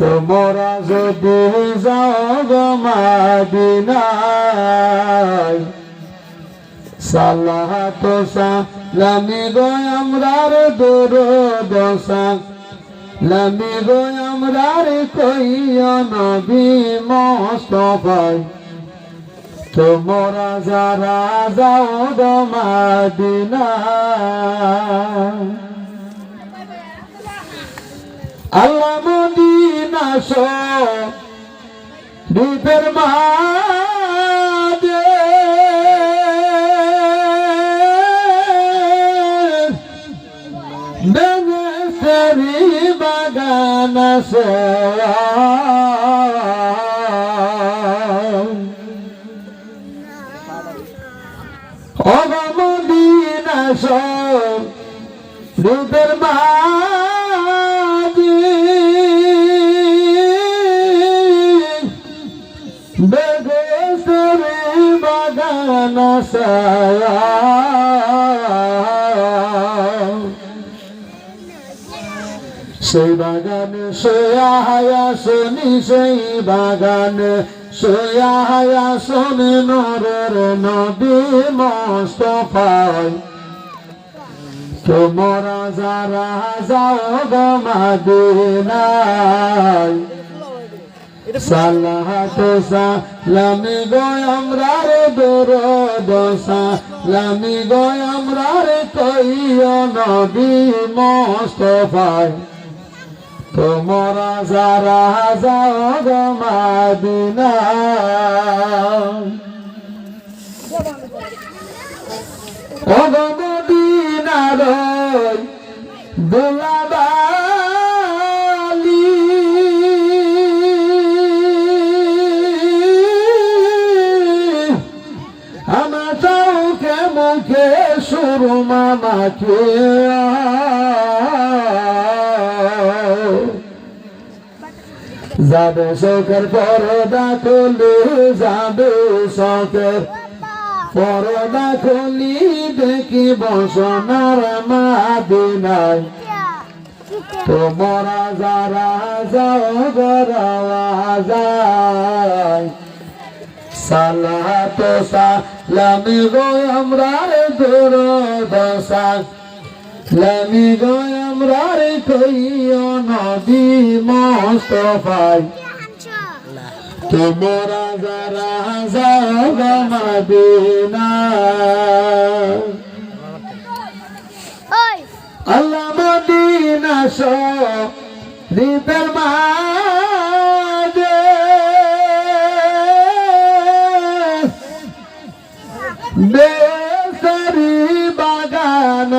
তোমরা যদি যাও গো মাদিনায় সালাহ তো সালামি গো আমরার দূর দশা লামি গো আমরার কইয়া নবী মোস্তফায়। তোমরা যারা যাও গো মাদিনায়, আল্লাহ মদিনা সো দ্বীপের মাঝে বাগান আছে। অগমদিনা সো দ্বীপের বাগান সেই বাগানে সোয়া হায়া শনি, সেই বাগানে সোয়া হায়া শনি, নরের নবী মস্তফায় তোমরা যারা যাও গো মাদিনায় সালাহাতো সালামি গো আমরা রে দূর দশা লামি গো আমরা রে কইও নবী মোস্তফায়। তোমরা যারা যাও গো মাদিনা ও গো মদিনার দুলাবালি চৌকে মুখে সুরমা মাখে যাবে শোকের পরদা খুলি, যাবে শোকের পরদা খুলি, দেখি বসনার মাদিনায়। তোমরা যারা যাও গরাওয়া যায়। সালাত সালামি গো আমরা রে দূর দশা লামি গো আমরা কইও নবী মোস্তফায় তোমরা যারা মদিনা। ওই। আল্লাহ মদিনা শরীফের মাঝে They